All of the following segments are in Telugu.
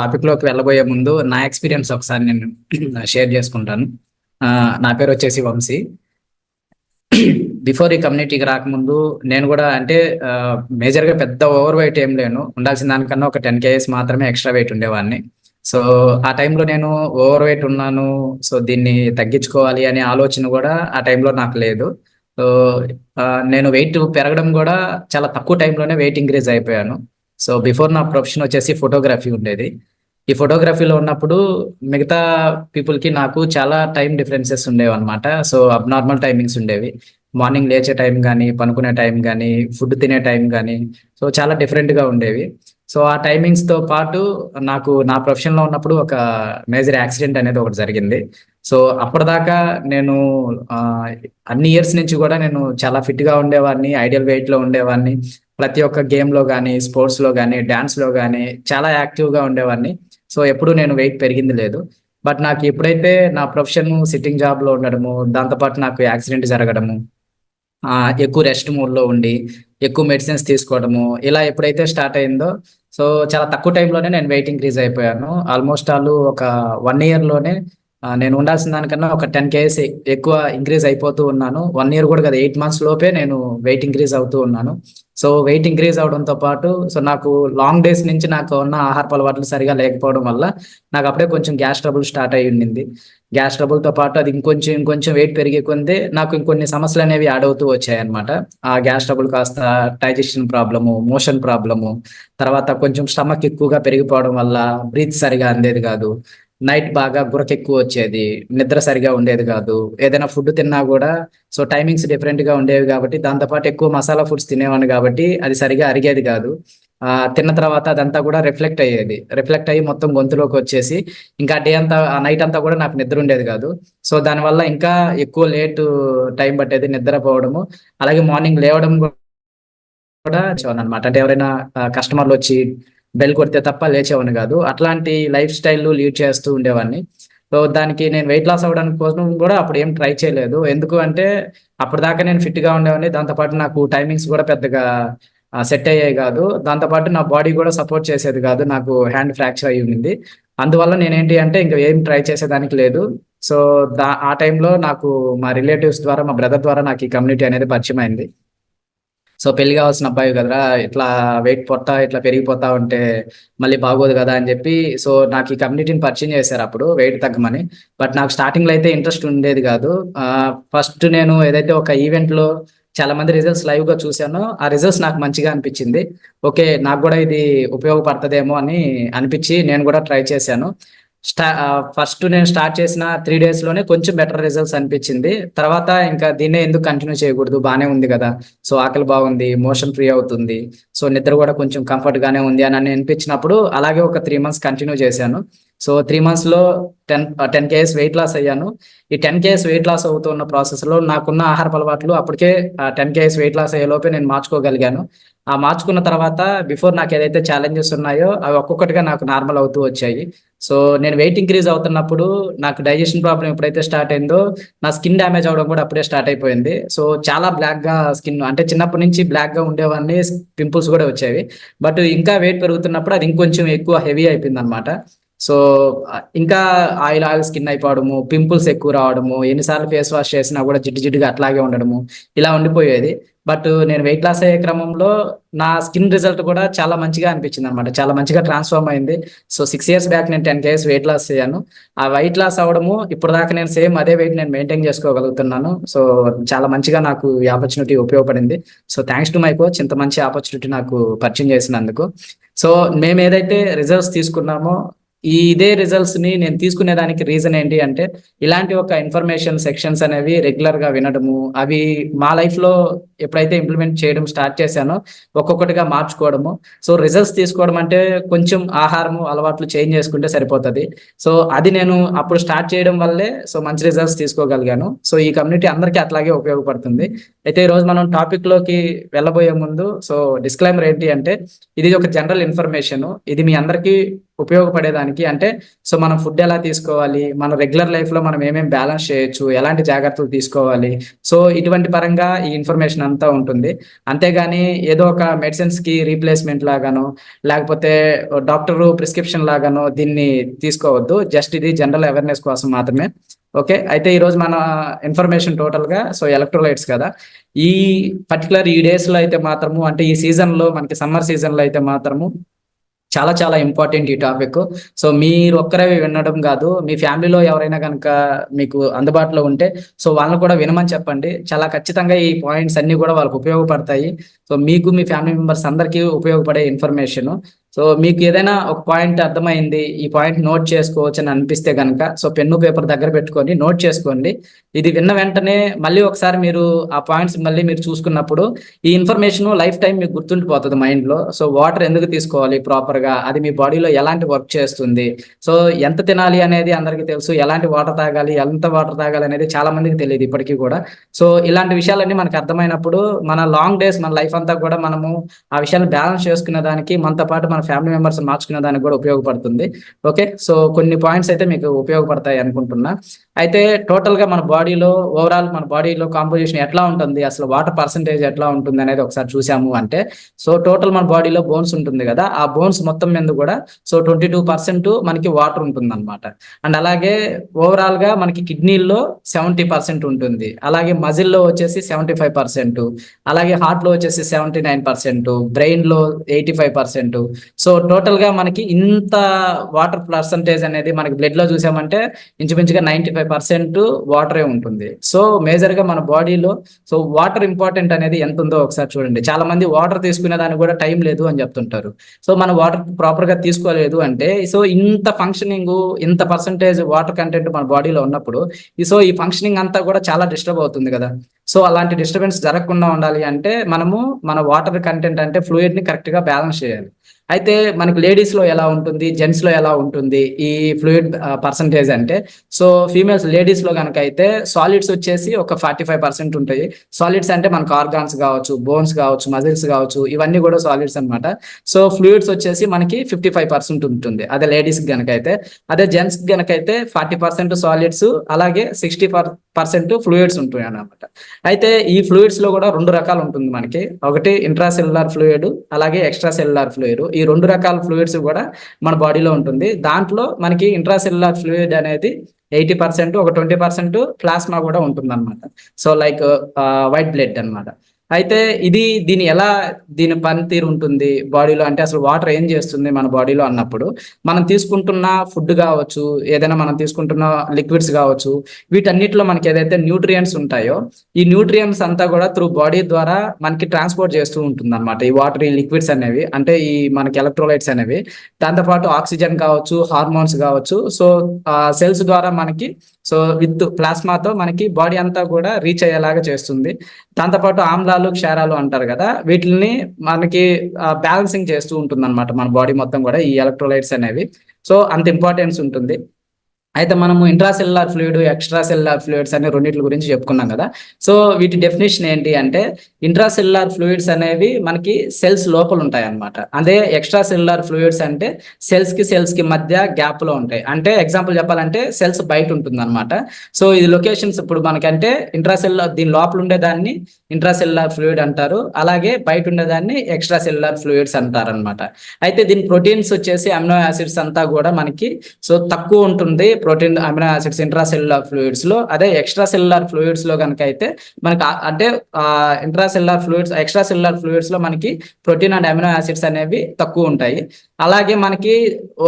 టాపిక్లోకి వెళ్ళబోయే ముందు నా ఎక్స్పీరియన్స్ ఒకసారి నేను షేర్ చేసుకుంటాను. నా పేరు వచ్చేసి వంశీ. బిఫోర్ ఈ కమ్యూనిటీకి రాకముందు నేను కూడా అంటే మేజర్గా పెద్ద ఓవర్ వెయిట్ ఏం లేను. ఉండాల్సిన దానికన్నా ఒక టెన్ కేఎస్ మాత్రమే ఎక్స్ట్రా వెయిట్ ఉండేవాడిని సో ఆ టైంలో నేను ఓవర్ వెయిట్ ఉన్నాను. సో దీన్ని తగ్గించుకోవాలి అనే ఆలోచన కూడా ఆ టైంలో నాకు లేదు. సో నేను వెయిట్ పెరగడం కూడా చాలా తక్కువ టైంలోనే వెయిట్ ఇంక్రీజ్ అయిపోయాను. సో బిఫోర్ నా ప్రొఫెషన్ వచ్చేసి ఫోటోగ్రఫీ ఉండేది. ఈ ఫోటోగ్రఫీలో ఉన్నప్పుడు మిగతా పీపుల్కి నాకు చాలా టైం డిఫరెన్సెస్ ఉండేవి అనమాట సో అబ్నార్మల్ టైమింగ్స్ ఉండేవి. మార్నింగ్ లేచే టైం కానీ పనుకునే టైం కానీ ఫుడ్ తినే టైం కానీ సో చాలా డిఫరెంట్గా గా ఉండేవి. సో ఆ టైమింగ్స్తో పాటు నాకు నా ప్రొఫెషన్లో ఉన్నప్పుడు ఒక మేజర్ యాక్సిడెంట్ అనేది ఒకటి జరిగింది. సో అప్పటిదాకా నేను అన్ని ఇయర్స్ నుంచి కూడా నేను చాలా ఫిట్గా ఉండేవాడిని ఐడియల్ వెయిట్లో ఉండేవాడిని. ప్రతి ఒక్క గేమ్లో కానీ స్పోర్ట్స్లో కానీ డాన్స్లో కానీ చాలా యాక్టివ్గా ఉండేవాడిని. సో ఎప్పుడు నేను వెయిట్ పెరిగింది లేదు. బట్ నాకు ఎప్పుడైతే నా ప్రొఫెషన్ సిట్టింగ్ జాబ్లో ఉండడము దాంతోపాటు నాకు యాక్సిడెంట్ జరగడము ఎక్కువ రెస్ట్ మూడ్లో ఉండి ఎక్కువ మెడిసిన్స్ తీసుకోవడము ఇలా ఎప్పుడైతే స్టార్ట్ అయిందో సో చాలా తక్కువ టైంలోనే నేను వెయిట్ ఇంక్రీజ్ అయిపోయాను. ఆల్మోస్ట్ ఆల్ ఒక వన్ ఇయర్లోనే నేను ఉండాల్సిన దానికన్నా ఒక టెన్ కేఎస్ ఎక్కువ ఇంక్రీజ్ అయిపోతూ ఉన్నాను. వన్ ఇయర్ కూడా కదా ఎయిట్ మంత్స్ లోపే నేను వెయిట్ ఇంక్రీజ్ అవుతూ ఉన్నాను. సో వెయిట్ ఇంక్రీజ్ అవడంతో పాటు సో నాకు లాంగ్ డేస్ నుంచి నాకు ఉన్న ఆహార అలవాట్లు సరిగా లేకపోవడం వల్ల నాకు అప్పుడే కొంచెం గ్యాస్ ట్రబుల్ స్టార్ట్ అయి ఉండింది. గ్యాస్ ట్రబుల్తో పాటు అది ఇంకొంచెం ఇంకొంచెం వెయిట్ పెరిగే కొంది నాకు ఇంకొన్ని సమస్యలు అనేవి యాడ్ అవుతూ వచ్చాయన్నమాట. ఆ గ్యాస్ ట్రబుల్ కాస్త డైజెషన్ ప్రాబ్లము మోషన్ ప్రాబ్లము తర్వాత కొంచెం స్టమక్ ఎక్కువగా పెరిగిపోవడం వల్ల బ్రీత్ సరిగా అందేది కాదు. నైట్ బాగా గురక ఎక్కువ వచ్చేది నిద్ర సరిగా ఉండేది కాదు. ఏదైనా ఫుడ్ తిన్నా కూడా సో టైమింగ్స్ డిఫరెంట్గా ఉండేవి కాబట్టి దాంతోపాటు ఎక్కువ మసాలా ఫుడ్స్ తినేవాడిని కాబట్టి అది సరిగా అరిగేది కాదు. ఆ తిన్న తర్వాత అదంతా కూడా రిఫ్లెక్ట్ అయ్యేది. రిఫ్లెక్ట్ అయ్యి మొత్తం గొంతులోకి వచ్చేసి ఇంకా డే అంతా ఆ నైట్ అంతా కూడా నాకు నిద్ర ఉండేది కాదు. సో దానివల్ల ఇంకా ఎక్కువ లేట్ టైం పట్టేది నిద్రపోవడము. అలాగే మార్నింగ్ లేవడం కూడా అనమాట అంటే ఎవరైనా కస్టమర్లు వచ్చి బెల్ కొడితే తప్ప లేచేవాడిని కాదు. అట్లాంటి లైఫ్ స్టైల్ లీడ్ చేస్తూ ఉండేవాడిని. సో దానికి నేను వెయిట్ లాస్ అవ్వడానికి కోసం కూడా అప్పుడు ఏం ట్రై చేయలేదు. ఎందుకు అంటే అప్పటిదాకా నేను ఫిట్గా ఉండేవాడిని. దాంతోపాటు నాకు టైమింగ్స్ కూడా పెద్దగా సెట్ అయ్యాయి కాదు. దాంతోపాటు నా బాడీ కూడా సపోర్ట్ చేసేది కాదు. నాకు హ్యాండ్ ఫ్రాక్చర్ అయ్యి ఉండింది. అందువల్ల నేనేంటి అంటే ఇంకా ఏం ట్రై చేసేదానికి లేదు. సో దా ఆ టైంలో నాకు మా రిలేటివ్స్ ద్వారా మా బ్రదర్ ద్వారా నాకు ఈ కమ్యూనిటీ అనేది పరిచయం అయింది సో పెళ్ళి కావాల్సిన అబ్బాయి కదరా ఇట్లా వెయిట్ పొట్టా ఇట్లా పెరిగిపోతా ఉంటే మళ్ళీ బాగోదు కదా అని చెప్పి సో నాకు ఈ కమ్యూనిటీని పరిచయం చేశారు అప్పుడు వెయిట్ తగ్గమని. బట్ నాకు స్టార్టింగ్లో అయితే ఇంట్రెస్ట్ ఉండేది కాదు. ఫస్ట్ నేను ఏదైతే ఒక ఈవెంట్లో చాలా మంది రిజల్ట్స్ లైవ్గా చూశాను ఆ రిజల్ట్స్ నాకు మంచిగా అనిపించింది. ఓకే నాకు కూడా ఇది ఉపయోగపడుతుందేమో అని అనిపించి నేను కూడా ట్రై చేశాను. స్టా ఫస్ట్ నేను స్టార్ట్ చేసిన త్రీ డేస్లోనే కొంచెం బెటర్ రిజల్ట్స్ అనిపించింది. తర్వాత ఇంకా దీన్నే ఎందుకు కంటిన్యూ చేయకూడదు? బాగానే ఉంది కదా. సో ఆకలి బాగుంది మోషన్ ఫ్రీ అవుతుంది. సో నిద్ర కూడా కొంచెం కంఫర్ట్ గానే ఉంది అని అనిపించినప్పుడు అలాగే ఒక త్రీ మంత్స్ కంటిన్యూ చేశాను. సో త్రీ మంత్స్లో ten ten KS weight loss అయ్యాను. ఈ టెన్ కేఎస్ వెయిట్ లాస్ అవుతున్న ప్రాసెస్లో నాకున్న ఆహార అలవాట్లు అప్పటికే టెన్ కేఎస్ వెయిట్ లాస్ అయ్యే లోపే నేను మార్చుకోగలిగాను. ఆ మార్చుకున్న తర్వాత బిఫోర్ నాకు ఏదైతే ఛాలెంజెస్ ఉన్నాయో అవి ఒక్కొక్కటిగా నాకు నార్మల్ అవుతూ వచ్చాయి. సో నేను వెయిట్ ఇంక్రీజ్ అవుతున్నప్పుడు నాకు డైజెషన్ ప్రాబ్లం ఎప్పుడైతే స్టార్ట్ అయిందో నా స్కిన్ డ్యామేజ్ అవడం కూడా అప్పుడే స్టార్ట్ అయిపోయింది. సో చాలా బ్లాక్గా స్కిన్ అంటే చిన్నప్పటి నుంచి బ్లాక్గా ఉండేవన్నీ పింపుల్స్ కూడా వచ్చేవి. బట్ ఇంకా వెయిట్ పెరుగుతున్నప్పుడు అది ఇంకొంచెం ఎక్కువ హెవీ అయిపోయింది అనమాట సో ఇంకా ఆయిల్ ఆయిల్ స్కిన్ అయిపోవడము పింపుల్స్ ఎక్కువ రావడము ఎన్నిసార్లు ఫేస్ వాష్ చేసినా కూడా జిడ్డు జిడ్డుగా అట్లాగే ఉండడము ఇలా ఉండిపోయేది. బట్ నేను వెయిట్ లాస్ అయ్యే క్రమంలో నా స్కిన్ రిజల్ట్ కూడా చాలా మంచిగా అనిపించింది అనమాట చాలా మంచిగా ట్రాన్స్ఫార్మ్ అయింది. సో సిక్స్ ఇయర్స్ బ్యాక్ నేను టెన్ కేజెస్ వెయిట్ లాస్ అయ్యాను. ఆ వెయిట్ లాస్ అవడము ఇప్పుడు దాకా నేను సేమ్ అదే వెయిట్ నేను మెయింటైన్ చేసుకోగలుగుతున్నాను. సో చాలా మంచిగా నాకు ఈ ఆపర్చునిటీ ఉపయోగపడింది. So thanks to my coach. ఇంత మంచి ఆపర్చునిటీ నాకు పరిచయం చేసినందుకు. సో మేము ఏదైతే రిజర్వ్స్ తీసుకున్నామో ఈ ఇదే రిజల్ట్స్ని నేను తీసుకునే దానికి రీజన్ ఏంటి అంటే ఇలాంటి ఒక ఇన్ఫర్మేషన్ సెక్షన్స్ అనేవి రెగ్యులర్గా వినడము అవి మా లైఫ్లో ఎప్పుడైతే ఇంప్లిమెంట్ చేయడం స్టార్ట్ చేశానో ఒక్కొక్కటిగా మార్చుకోవడము. సో రిజల్ట్స్ తీసుకోవడం అంటే కొంచెం ఆహారము అలవాట్లు చేంజ్ చేసుకుంటే సరిపోతుంది. సో అది నేను అప్పుడు స్టార్ట్ చేయడం వల్లే సో మంచి రిజల్ట్స్ తీసుకోగలిగాను. సో ఈ కమ్యూనిటీ అందరికీ అట్లాగే ఉపయోగపడుతుంది. అయితే ఈ రోజు మనం టాపిక్లోకి వెళ్ళబోయే ముందు సో డిస్క్లైమర్ ఏంటి అంటే ఇది ఒక జనరల్ ఇన్ఫర్మేషన్ ఇది మీ అందరికీ ఉపయోగపడేదానికి. అంటే సో మనం ఫుడ్ ఎలా తీసుకోవాలి? మన రెగ్యులర్ లైఫ్లో మనం ఏమేమి బ్యాలెన్స్ చేయొచ్చు? ఎలాంటి జాగ్రత్తలు తీసుకోవాలి? సో ఇటువంటి పరంగా ఈ ఇన్ఫర్మేషన్ అంతా ఉంటుంది. అంతేగాని ఏదో ఒక మెడిసిన్స్కి రీప్లేస్మెంట్ లాగానో లేకపోతే డాక్టర్ ప్రిస్క్రిప్షన్ లాగానో దీన్ని తీసుకోవద్దు. జస్ట్ ఇది జనరల్ అవేర్నెస్ కోసం మాత్రమే. ఓకే? అయితే ఈరోజు మన ఇన్ఫర్మేషన్ టోటల్గా సో ఎలక్ట్రోలైట్స్ కదా. ఈ పర్టికులర్ ఈ డేస్లో అయితే మాత్రము అంటే ఈ సీజన్లో మనకి సమ్మర్ సీజన్లో అయితే మాత్రము చాలా చాలా ఇంపార్టెంట్ ఈ టాపిక్ సో మీరు ఒక్కరే వినడం కాదు మీ ఫ్యామిలీలో ఎవరైనా కనుక మీకు అందుబాటులో ఉంటే సో వాళ్ళని కూడా వినమని చెప్పండి. చాలా ఖచ్చితంగా ఈ పాయింట్స్ అన్ని కూడా వాళ్ళకి ఉపయోగపడతాయి. సో మీకు మీ ఫ్యామిలీ మెంబర్స్ అందరికీ ఉపయోగపడే ఇన్ఫర్మేషన్ సో మీకు ఏదైనా ఒక పాయింట్ అర్థమైంది ఈ పాయింట్ నోట్ చేసుకోవచ్చు అని అనిపిస్తే కనుక సో పెన్ను పేపర్ దగ్గర పెట్టుకొని నోట్ చేసుకోండి. ఇది విన్న వెంటనే మళ్ళీ ఒకసారి మీరు ఆ పాయింట్స్ మళ్ళీ మీరు చూసుకున్నప్పుడు ఈ ఇన్ఫర్మేషన్ లైఫ్ టైం మీకు గుర్తుండిపోతుంది మైండ్లో. సో వాటర్ ఎందుకు తీసుకోవాలి ప్రాపర్గా? అది మీ బాడీలో ఎలాంటి వర్క్ చేస్తుంది? సో ఎంత తినాలి అనేది అందరికీ తెలుసు. ఎలాంటి వాటర్ తాగాలి? ఎంత వాటర్ తాగాలి అనేది చాలా మందికి తెలియదు ఇప్పటికీ కూడా. సో ఇలాంటి విషయాలన్నీ మనకు అర్థమైనప్పుడు మన లాంగ్ డేస్ మన లైఫ్ అంతా కూడా మనము ఆ విషయాన్ని బ్యాలెన్స్ చేసుకునే దానికి మనతో పాటు మన ఫ్యామిలీ మెంబర్స్ మార్చుకునే దానికి కూడా ఉపయోగపడుతుంది. ఓకే సో కొన్ని పాయింట్స్ అయితే మీకు ఉపయోగపడతాయి అనుకుంటున్నా. అయితే టోటల్గా మన బాడీలో ఓవరాల్ మన బాడీలో కాంపోజిషన్ ఎట్లా ఉంటుంది అసలు వాటర్ పర్సంటేజ్ ఎట్లా ఉంటుంది అనేది ఒకసారి చూసాము అంటే సో టోటల్ మన బాడీలో బోన్స్ ఉంటుంది కదా ఆ బోన్స్ మొత్తం మీద కూడా సో ట్వంటీ టూ పర్సెంట్ మనకి వాటర్ ఉంటుంది అనమాట అండ్ అలాగే ఓవరాల్గా మనకి కిడ్నీల్లో సెవెంటీ పర్సెంట్ ఉంటుంది. అలాగే మజిల్లో వచ్చేసి సెవెంటీ ఫైవ్ పర్సెంట్ అలాగే హార్ట్లో వచ్చేసి సెవెంటీ నైన్ పర్సెంట్ బ్రెయిన్లో ఎయిటీ ఫైవ్ పర్సెంట్ సో టోటల్గా మనకి ఇంత వాటర్ పర్సంటేజ్ అనేది మనకి బ్లడ్లో చూసామంటే ఇంచుమించుగా నైంటీ ఫైవ్ పర్సెంట్ వాటరే ఉంటుంది. సో మేజర్గా మన బాడీలో సో వాటర్ ఇంపార్టెంట్ అనేది ఎంత ఉందో ఒకసారి చూడండి. చాలా మంది వాటర్ తీసుకునే దానికి కూడా టైం లేదు అని చెప్తుంటారు. సో మన వాటర్ ప్రాపర్గా తీసుకోలేదు అంటే సో ఇంత ఫంక్షనింగ్ ఇంత పర్సంటేజ్ వాటర్ కంటెంట్ మన బాడీలో ఉన్నప్పుడు సో ఈ ఫంక్షనింగ్ అంతా కూడా చాలా డిస్టర్బ్ అవుతుంది కదా. సో అలాంటి డిస్టర్బెన్స్ జరగకుండా ఉండాలి అంటే మనము మన వాటర్ కంటెంట్ అంటే ఫ్లూయిడ్ని కరెక్ట్గా బ్యాలెన్స్ చేయాలి. అయితే మనకు లేడీస్లో ఎలా ఉంటుంది జెంట్స్లో ఎలా ఉంటుంది ఈ ఫ్లూయిడ్ పర్సంటేజ్ అంటే సో ఫీమేల్స్ లేడీస్లో కనుక అయితే సాలిడ్స్ వచ్చేసి ఒక ఫార్టీ ఫైవ్ పర్సెంట్ ఉంటాయి. సాలిడ్స్ అంటే మనకు ఆర్గాన్స్ కావచ్చు బోన్స్ కావచ్చు మజిల్స్ కావచ్చు ఇవన్నీ కూడా సాలిడ్స్ అన్నమాట. సో ఫ్లూయిడ్స్ వచ్చేసి మనకి ఫిఫ్టీ ఫైవ్ పర్సెంట్ ఉంటుంది. అదే లేడీస్కి గనక అయితే అదే జెంట్స్కి గనక అయితే ఫార్టీ పర్సెంట్ సాలిడ్స్ అలాగే సిక్స్టీ పర్సెంట్ ఫ్లూయిడ్స్ ఉంటాయి అన్నమాట. అయితే ఈ ఫ్లూయిడ్స్లో కూడా రెండు రకాలు ఉంటుంది మనకి. ఒకటి ఇంట్రాసెల్యులార్ ఫ్లూయిడ్ అలాగే ఎక్స్ట్రా సెల్యులార్ ఫ్లూయిడ్ ఈ రెండు రకాల ఫ్లూయిడ్స్ కూడా మన బాడీలో ఉంటుంది. దాంట్లో మనకి ఇంట్రాసెల్యులార్ ఫ్లూయిడ్ అనేది ఎయిటీ పర్సెంట్ ఒక ట్వంటీ పర్సెంట్ ప్లాస్మా కూడా ఉంటుంది అనమాట సో లైక్ వైట్ బ్లడ్ అన్నమాట. అయితే ఇది దీని ఎలా దీని పనితీరు ఉంటుంది? బాడీలో అంటే అసలు వాటర్ ఏం చేస్తుంది మన బాడీలో అన్నప్పుడు మనం తీసుకుంటున్న ఫుడ్ కావచ్చు ఏదైనా మనం తీసుకుంటున్న లిక్విడ్స్ కావచ్చు వీటన్నిటిలో మనకి ఏదైతే న్యూట్రియంట్స్ ఉంటాయో ఈ న్యూట్రియంట్స్ అంతా కూడా త్రూ బాడీ ద్వారా మనకి ట్రాన్స్పోర్ట్ చేస్తూ ఉంటుంది అనమాట ఈ వాటర్ ఈ లిక్విడ్స్ అనేవి అంటే ఈ మనకి ఎలక్ట్రోలైట్స్ అనేవి. దాంతోపాటు ఆక్సిజన్ కావచ్చు హార్మోన్స్ కావచ్చు. సో సెల్స్ ద్వారా మనకి సో విత్ ప్లాస్మాతో మనకి బాడీ అంతా కూడా రీచ్ అయ్యేలాగా చేస్తుంది. దాంతోపాటు ఆమ్లాలు క్షారాలు అంటారు కదా వీటిని మనకి బ్యాలెన్సింగ్ చేస్తూ ఉంటుంది అనమాట మన బాడీ మొత్తం కూడా ఈ ఎలక్ట్రోలైట్స్ అనేవి. సో అంత ఇంపార్టెన్స్ ఉంటుంది. అయితే మనము intracellular fluid extracellular fluids అనే రెండింటి గురించి చెప్పుకున్నాం కదా. సో వీటి డెఫినేషన్ ఏంటి అంటే ఇంట్రాసెల్యులార్ ఫ్లూయిడ్స్ అనేవి మనకి సెల్స్ లోపల ఉంటాయి అన్నమాట అదే ఎక్స్ట్రా సెల్యులార్ ఫ్లూయిడ్స్ అంటే సెల్స్కి సెల్స్కి మధ్య గ్యాప్లో ఉంటాయి. అంటే ఎగ్జాంపుల్ చెప్పాలంటే సెల్స్ బయట ఉంటుంది అనమాట సో ఇది లొకేషన్స్ ఇప్పుడు మనకంటే ఇంట్రాసెల్యులార్ దీని లోపల ఉండేదాన్ని ఇంట్రాసెల్యులార్ ఫ్లూయిడ్ అంటారు. అలాగే బయట ఉండేదాన్ని ఎక్స్ట్రా సెల్యులార్ ఫ్లూయిడ్స్ అంటారు అనమాట అయితే దీని ప్రోటీన్స్ వచ్చేసి అమినో యాసిడ్స్ అంతా కూడా మనకి సో తక్కువ ఉంటుంది ప్రోటీన్ అమినో యాసిడ్స్ ఇంట్రాసెల్యులార్ ఫ్లూయిడ్స్లో. అదే ఎక్స్ట్రా సెల్యులార్ ఫ్లూయిడ్స్లో కనుక అయితే మనకి అంటే intracellular fluids extracellular ఫ్లూయిడ్స్లో మనకి ప్రోటీన్ అండ్ అమినో యాసిడ్స్ అనేవి తక్కువ ఉంటాయి. అలాగే మనకి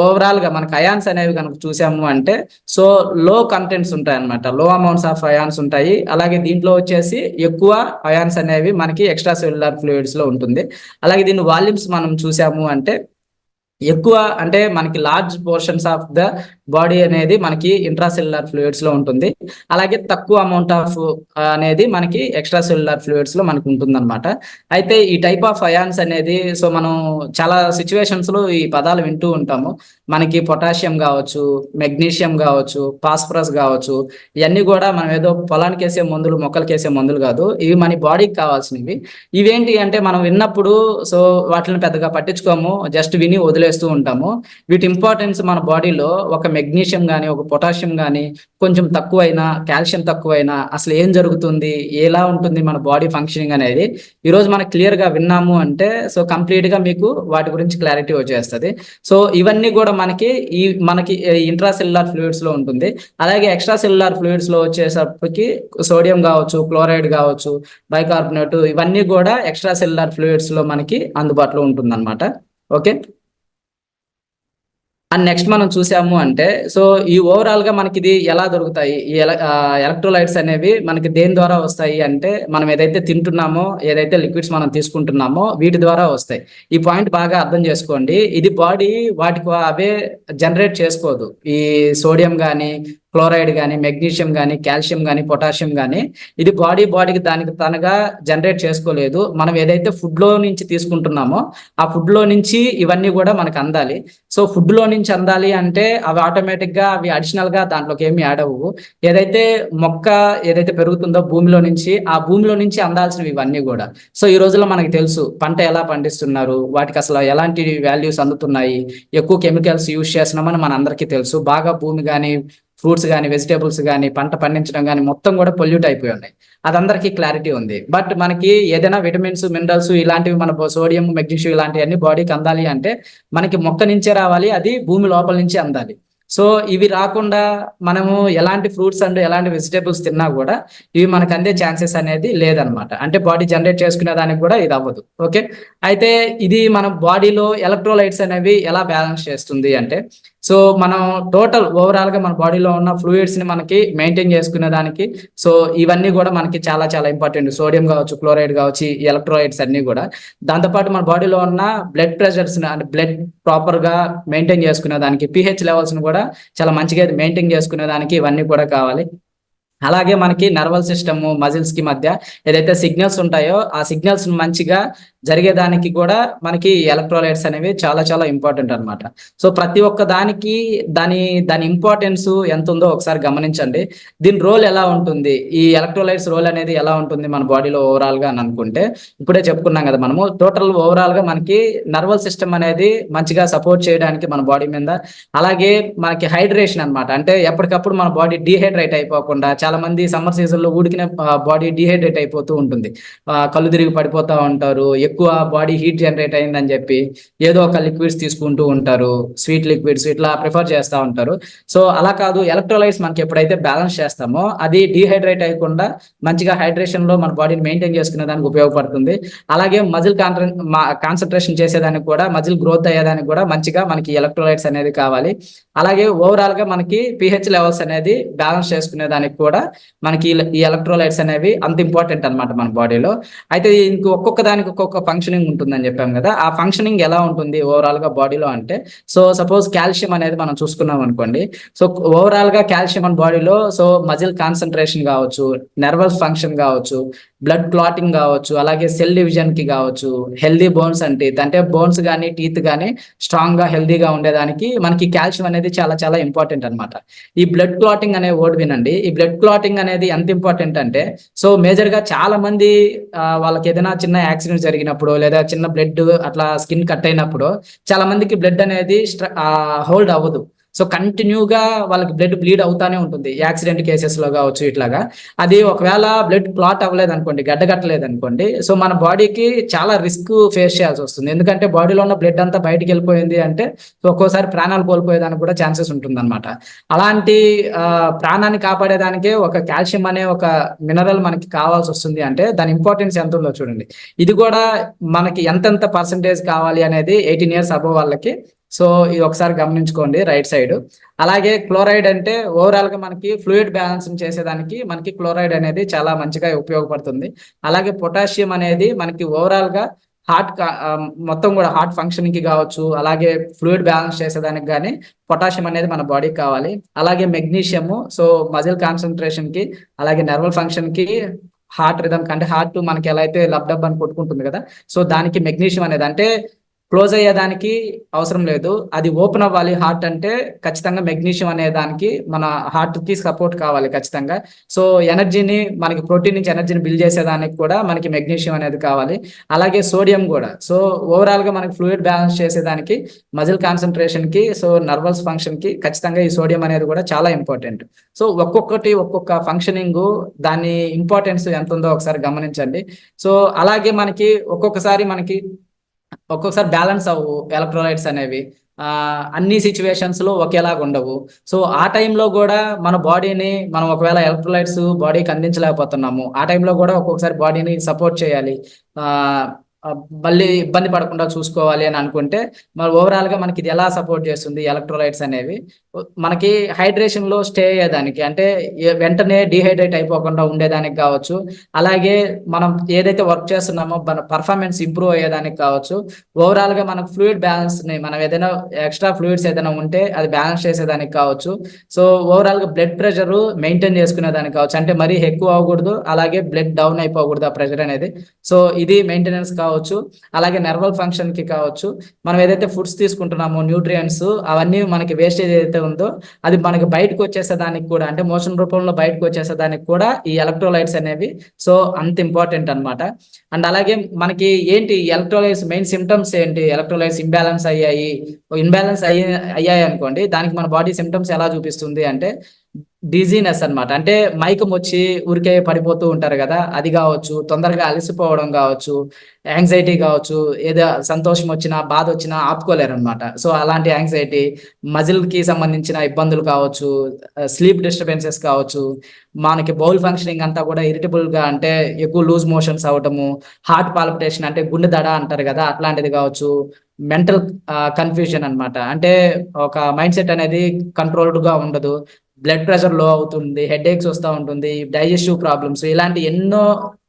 ఓవరాల్గా మనకి అయాన్స్ అనేవి కనుక చూసాము అంటే సో లో కంటెంట్స్ ఉంటాయి అన్నమాట. లో అమౌంట్స్ ఆఫ్ అయాన్స్ ఉంటాయి. అలాగే దీంట్లో వచ్చేసి ఎక్కువ అయాన్స్ అనేవి మనకి ఎక్స్ట్రా సెల్యులార్ ఫ్లూయిడ్స్లో ఉంటుంది. అలాగే దీని వాల్యూమ్స్ మనం చూసాము అంటే ఎక్కువ అంటే మనకి large portions of the body అనేది మనకి ఇంట్రాసెల్యులర్ ఫ్లూయిడ్స్లో ఉంటుంది. అలాగే తక్కువ అమౌంట్ ఆఫ్ అనేది మనకి ఎక్స్ట్రా సెల్యులర్ ఫ్లూయిడ్స్లో మనకు ఉంటుంది అయితే ఈ టైప్ ఆఫ్ అయాన్స్ అనేది సో మనం చాలా సిచ్యువేషన్స్లో ఈ పదాలు వింటూ ఉంటాము. మనకి పొటాషియం కావచ్చు మెగ్నీషియం కావచ్చు ఫాస్ఫరస్ కావచ్చు ఇవన్నీ కూడా మనం ఏదో పొలానికి వేసే మందులు మొక్కలకి వేసే మందులు కాదు. ఇవి మన బాడీకి కావాల్సినవి. ఇవేంటి అంటే మనం విన్నప్పుడు సో వాటిని పెద్దగా పట్టించుకోము జస్ట్ విని వదిలేస్తూ ఉంటాము. వీటి ఇంపార్టెన్స్ మన బాడీలో ఒక మెగ్నీషియం కానీ ఒక పొటాషియం కానీ కొంచెం తక్కువైనా కాల్షియం తక్కువైనా అసలు ఏం జరుగుతుంది? ఎలా ఉంటుంది మన బాడీ ఫంక్షనింగ్ అనేది? ఈరోజు మనం క్లియర్గా విన్నాము అంటే సో కంప్లీట్గా మీకు వాటి గురించి క్లారిటీ వచ్చేస్తుంది. సో ఇవన్నీ కూడా మనకి ఈ మనకి ఇంట్రా ఫ్లూయిడ్స్లో ఉంటుంది. అలాగే ఎక్స్ట్రా సెల్యులార్ ఫ్లూయిడ్స్లో వచ్చేసరికి సోడియం కావచ్చు క్లోరైడ్ కావచ్చు బైకార్బోనేట్ ఇవన్నీ కూడా ఎక్స్ట్రా సెల్యులార్ ఫ్లూయిడ్స్లో మనకి అందుబాటులో ఉంటుంది ఓకే? అండ్ నెక్స్ట్ మనం చూసాము అంటే సో ఈ ఓవరాల్గా మనకి ఇది ఎలా దొరుకుతాయి? ఈ ఎలక్ట్రోలైట్స్ అనేవి మనకి దేని ద్వారా వస్తాయి అంటే మనం ఏదైతే తింటున్నామో ఏదైతే లిక్విడ్స్ మనం తీసుకుంటున్నామో వీటి ద్వారా వస్తాయి. ఈ పాయింట్ బాగా అర్థం చేసుకోండి. ఇది బాడీ వాటికి అవే జనరేట్ చేసుకోదు. ఈ సోడియం కానీ క్లోరైడ్ కానీ మెగ్నీషియం కానీ కాల్షియం కానీ పొటాషియం కానీ ఇది బాడీ బాడీకి దానికి తనగా జనరేట్ చేసుకోలేదు. మనం ఏదైతే ఫుడ్లో నుంచి తీసుకుంటున్నామో ఆ ఫుడ్లో నుంచి ఇవన్నీ కూడా మనకు అందాలి. సో ఫుడ్లో నుంచి అందాలి అంటే అవి ఆటోమేటిక్గా అవి అడిషనల్గా దాంట్లోకి ఏమి యాడ్ అవ్వవు. ఏదైతే మొక్క ఏదైతే పెరుగుతుందో భూమిలో నుంచి ఆ భూమిలో నుంచి అందాల్సినవి ఇవన్నీ కూడా. సో ఈ రోజుల్లో మనకు తెలుసు పంట ఎలా పండిస్తున్నారు వాటికి అసలు ఎలాంటి వాల్యూస్ అందుతున్నాయి ఎక్కువ కెమికల్స్ యూజ్ చేస్తున్నామని మన అందరికీ తెలుసు. బాగా భూమి కానీ ఫ్రూట్స్ కానీ వెజిటేబుల్స్ కానీ పంట పండించడం కానీ మొత్తం కూడా పొల్యూట్ అయిపోయి ఉన్నాయి. అది అందరికీ క్లారిటీ ఉంది. బట్ మనకి ఏదైనా విటమిన్స్ మినరల్స్ ఇలాంటివి మన సోడియం మెగ్నీషియం ఇలాంటివన్నీ బాడీకి అందాలి అంటే మనకి మొక్క నుంచే రావాలి అది భూమి లోపల నుంచి అందాలి. సో ఇవి రాకుండా మనము ఎలాంటి ఫ్రూట్స్ అండ్ ఎలాంటి వెజిటేబుల్స్ తిన్నా కూడా ఇవి మనకు అందే ఛాన్సెస్ అనేది లేదనమాట. అంటే బాడీ జనరేట్ చేసుకునే దానికి కూడా ఇది అవ్వదు. ఓకే? అయితే ఇది మన బాడీలో ఎలక్ట్రోలైట్స్ అనేవి ఎలా బ్యాలెన్స్ చేస్తుంది అంటే సో మనం టోటల్ ఓవరాల్గా మన బాడీలో ఉన్న ఫ్లూయిడ్స్ని మనకి మెయింటైన్ చేసుకునే దానికి సో ఇవన్నీ కూడా మనకి చాలా చాలా ఇంపార్టెంట్ సోడియం కావచ్చు క్లోరైడ్ కావచ్చు ఈ ఎలక్ట్రోలైట్స్ అన్ని కూడా. దాంతోపాటు మన బాడీలో ఉన్న బ్లడ్ ప్రెషర్స్ అంటే బ్లడ్ ప్రాపర్గా మెయింటైన్ చేసుకునే దానికి పిహెచ్ లెవెల్స్ని కూడా చాలా మంచిగా మెయింటైన్ చేసుకునే దానికి ఇవన్నీ కూడా కావాలి. అలాగే మనకి నర్వల్ సిస్టమ్ మజిల్స్కి మధ్య ఏదైతే సిగ్నల్స్ ఉంటాయో ఆ సిగ్నల్స్ మంచిగా జరిగేదానికి కూడా మనకి ఎలక్ట్రోలైట్స్ అనేవి చాలా చాలా ఇంపార్టెంట్ అనమాట సో ప్రతి ఒక్క దానికి దాని దాని ఇంపార్టెన్స్ ఎంత ఉందో ఒకసారి గమనించండి. దీని రోల్ ఎలా ఉంటుంది? ఈ ఎలక్ట్రోలైట్స్ రోల్ అనేది ఎలా ఉంటుంది మన బాడీలో ఓవరాల్గా అని అనుకుంటే ఇప్పుడే చెప్పుకున్నాం కదా మనము టోటల్ ఓవరాల్గా మనకి నర్వల్ సిస్టమ్ అనేది మంచిగా సపోర్ట్ చేయడానికి మన బాడీ మీద అలాగే మనకి హైడ్రేషన్ అనమాట అంటే ఎప్పటికప్పుడు మన బాడీ డిహైడ్రేట్ అయిపోకుండా చాలా మంది సమ్మర్ సీజన్లో ఊడికిన బాడీ డిహైడ్రేట్ అయిపోతూ ఉంటుంది. కళ్ళు తిరిగి పడిపోతూ ఉంటారు ఎక్కువ బాడీ హీట్ జనరేట్ అయిందని చెప్పి ఏదో ఒక లిక్విడ్స్ తీసుకుంటూ ఉంటారు స్వీట్ లిక్విడ్స్ ఇట్లా ప్రిఫర్ చేస్తూ ఉంటారు. సో అలా కాదు ఎలక్ట్రోలైట్స్ మనకి ఎప్పుడైతే బ్యాలెన్స్ చేస్తామో అది డీహైడ్రేట్ అయ్యకుండా మంచిగా హైడ్రేషన్లో మన బాడీని మెయింటైన్ చేసుకునే దానికి ఉపయోగపడుతుంది. అలాగే మజిల్ కాన్సన్ట్రేషన్ చేసేదానికి కూడా మజిల్ గ్రోత్ అయ్యేదానికి కూడా మంచిగా మనకి ఎలక్ట్రోలైట్స్ అనేది కావాలి. అలాగే ఓవరాల్గా మనకి పిహెచ్ లెవెల్స్ అనేది బ్యాలెన్స్ చేసుకునే దానికి కూడా మనకి ఈ ఎలక్ట్రోలైట్స్ అనేవి అంత ఇంపార్టెంట్ అనమాట మన బాడీలో అయితే ఇంక ఒక్కొక్క దానికి ఒక్కొక్క ఫంక్షనింగ్ ఉంటుందని చెప్పాం కదా. ఆ ఫంక్షనింగ్ ఎలా ఉంటుంది ఓవరాల్గా బాడీలో అంటే సో సపోజ్ కాల్షియం అనేది మనం చూసుకున్నాం అనుకోండి. సో ఓవరాల్గా కాల్షియం మన బాడీలో సో మజిల్ కాన్సన్ట్రేషన్ కావచ్చు నర్వస్ ఫంక్షన్ కావచ్చు బ్లడ్ క్లాటింగ్ కావచ్చు అలాగే సెల్ డివిజన్కి కావచ్చు హెల్దీ బోన్స్ అంటే అంటే బోన్స్ కానీ టీత్ కానీ స్ట్రాంగ్గా హెల్దీగా ఉండేదానికి మనకి కాల్షియం అనేది చాలా చాలా ఇంపార్టెంట్ అనమాట ఈ బ్లడ్ క్లాటింగ్ అనే వర్డ్ వినండి. ఈ బ్లడ్ క్లాటింగ్ అనేది ఎంత ఇంపార్టెంట్ అంటే సో మేజర్గా చాలా మంది వాళ్ళకి ఏదైనా చిన్న యాక్సిడెంట్ జరిగినప్పుడు లేదా చిన్న బ్లడ్ అట్లా స్కిన్ కట్ అయినప్పుడు చాలా మందికి బ్లడ్ అనేది హోల్డ్ అవ్వదు. సో కంటిన్యూగా వాళ్ళకి బ్లడ్ బ్లీడ్ అవుతానే ఉంటుంది. యాక్సిడెంట్ కేసెస్లో కావచ్చు ఇట్లాగా. అది ఒకవేళ బ్లడ్ క్లాట్ అవ్వలేదు అనుకోండి గడ్డగట్టలేదు అనుకోండి సో మన బాడీకి చాలా రిస్క్ ఫేస్ చేయాల్సి వస్తుంది. ఎందుకంటే బాడీలో ఉన్న బ్లడ్ అంతా బయటికి వెళ్ళిపోయింది అంటే ఒక్కోసారి ప్రాణాలు కోల్పోయేదానికి కూడా ఛాన్సెస్ ఉంటుందన్నమాట. అలాంటి ప్రాణాన్ని కాపాడేదానికే ఒక కాల్షియం అనే ఒక మినరల్ మనకి కావాల్సి వస్తుంది అంటే దాని ఇంపార్టెన్స్ ఎంత ఉందో చూడండి. ఇది కూడా మనకి ఎంతెంత పర్సంటేజ్ కావాలి అనేది ఎయిటీన్ ఇయర్స్ అబవ్ వాళ్ళకి సో ఇది ఒకసారి గమనించుకోండి రైట్ సైడ్. అలాగే క్లోరైడ్ అంటే ఓవరాల్గా మనకి ఫ్లూయిడ్ బ్యాలెన్స్ చేసేదానికి మనకి క్లోరైడ్ అనేది చాలా మంచిగా ఉపయోగపడుతుంది. అలాగే పొటాషియం అనేది మనకి ఓవరాల్గా హార్ట్ మొత్తం కూడా హార్ట్ ఫంక్షన్కి కి కావచ్చు అలాగే ఫ్లూయిడ్ బ్యాలెన్స్ చేసేదానికి కానీ పొటాషియం అనేది మన బాడీకి కావాలి. అలాగే మెగ్నీషియము సో మజిల్ కాన్సన్ట్రేషన్కి అలాగే నర్వల్ ఫంక్షన్కి హార్ట్ రిధమ్ అంటే హార్ట్ మనకి ఎలా అయితే లబ్ డబ్ అని కొట్టుకుంటుంది కదా సో దానికి మెగ్నీషియం అనేది అంటే క్లోజ్ అయ్యేదానికి అవసరం లేదు. అది ఓపెన్ అవ్వాలి హార్ట్ అంటే ఖచ్చితంగా మెగ్నీషియం అనే దానికి మన హార్ట్కి సపోర్ట్ కావాలి ఖచ్చితంగా. సో ఎనర్జీని మనకి ప్రోటీన్ నుంచి ఎనర్జీని బిల్డ్ చేసేదానికి కూడా మనకి మెగ్నీషియం అనేది కావాలి. అలాగే సోడియం కూడా. సో ఓవరాల్గా మనకి ఫ్లూయిడ్ బ్యాలెన్స్ చేసేదానికి మజిల్ కాన్సన్ట్రేషన్కి సో నర్వల్స్ ఫంక్షన్కి ఖచ్చితంగా ఈ సోడియం అనేది కూడా చాలా ఇంపార్టెంట్. సో ఒక్కొక్కటి ఒక్కొక్క ఫంక్షనింగ్ దాని ఇంపార్టెన్స్ ఎంత ఉందో ఒకసారి గమనించండి. సో అలాగే మనకి ఒక్కొక్కసారి మనకి ఒక్కొక్కసారి బ్యాలెన్స్ అవ్వు ఎలక్ట్రోలైట్స్ అనేవి. అన్ని సిచ్యువేషన్స్లో ఒకేలాగా ఉండవు. సో ఆ టైంలో కూడా మన బాడీని మనం ఒకవేళ ఎలక్ట్రోలైట్స్ బాడీకి అందించలేకపోతున్నాము ఆ టైంలో కూడా ఒక్కొక్కసారి బాడీని సపోర్ట్ చేయాలి. మళ్ళీ ఇబ్బంది పడకుండా చూసుకోవాలి అని అనుకుంటే మరి ఓవరాల్గా మనకి ఇది ఎలా సపోర్ట్ చేస్తుంది ఎలక్ట్రోలైట్స్ అనేవి? మనకి హైడ్రేషన్లో స్టే అయ్యేదానికి అంటే వెంటనే డిహైడ్రేట్ అయిపోకుండా ఉండేదానికి కావచ్చు. అలాగే మనం ఏదైతే వర్క్ చేస్తున్నామో మన పర్ఫార్మెన్స్ ఇంప్రూవ్ అయ్యేదానికి కావచ్చు. ఓవరాల్గా మనకు ఫ్లూయిడ్ బ్యాలెన్స్ని మనం ఏదైనా ఎక్స్ట్రా ఫ్లూయిడ్స్ ఏదైనా ఉంటే అది బ్యాలెన్స్ చేసేదానికి కావచ్చు. సో ఓవరాల్గా బ్లడ్ ప్రెషర్ మెయింటైన్ చేసుకునేదానికి కావచ్చు. అంటే మరీ ఎక్కువ అవ్వకూడదు అలాగే బ్లడ్ డౌన్ అయిపోకూడదు ఆ ప్రెషర్ అనేది. సో ఇది మెయింటెనెన్స్ కావచ్చు. అలాగే నర్వల్ ఫంక్షన్కి కావచ్చు. మనం ఏదైతే ఫుడ్స్ తీసుకుంటున్నామో న్యూట్రియంట్స్ అవన్నీ మనకి వేస్టేజ్ ఏదైతే ఉందో అది మనకి బయటకు వచ్చేసేదానికి కూడా అంటే మోషన్ రూపంలో బయటకు వచ్చేసేదానికి కూడా ఈ ఎలక్ట్రోలైట్స్ అనేవి సో అంత ఇంపార్టెంట్ అనమాట అండ్ అలాగే మనకి ఏంటి ఎలక్ట్రోలైట్స్ మెయిన్ సిమ్టమ్స్ ఏంటి? ఎలక్ట్రోలైట్స్ ఇంబ్యాలెన్స్ అయ్యాయి. ఇంబ్యాలెన్స్ అయ్యాయి అయ్యాయి అనుకోండి దానికి మన బాడీ సిమ్టమ్స్ ఎలా చూపిస్తుంది అంటే డిజీనెస్ అనమాట అంటే మైకం వచ్చి ఊరికే పడిపోతూ ఉంటారు కదా అది కావచ్చు తొందరగా అలసిపోవడం కావచ్చు యాంగ్జైటీ కావచ్చు ఏదో సంతోషం వచ్చినా బాధ వచ్చినా ఆపుకోలేరు అనమాట సో అలాంటి యాంగ్జైటీ మజిల్కి సంబంధించిన ఇబ్బందులు కావచ్చు స్లీప్ డిస్టర్బెన్సెస్ కావచ్చు మనకి బౌల్ ఫంక్షనింగ్ అంతా కూడా ఇరిటబుల్గా అంటే ఎక్కువ లూజ్ మోషన్స్ అవటము హార్ట్ పాల్పిటేషన్ అంటే గుండె దడ అంటారు కదా అట్లాంటిది కావచ్చు మెంటల్ కన్ఫ్యూజన్ అనమాట అంటే ఒక మైండ్ సెట్ అనేది కంట్రోల్డ్గా ఉండదు. బ్లడ్ ప్రెషర్లో అవుతుంది హెడ్ ఏక్స్ వస్తూ ఉంటుంది డైజెస్టివ్ ప్రాబ్లమ్స్ ఇలాంటి ఎన్నో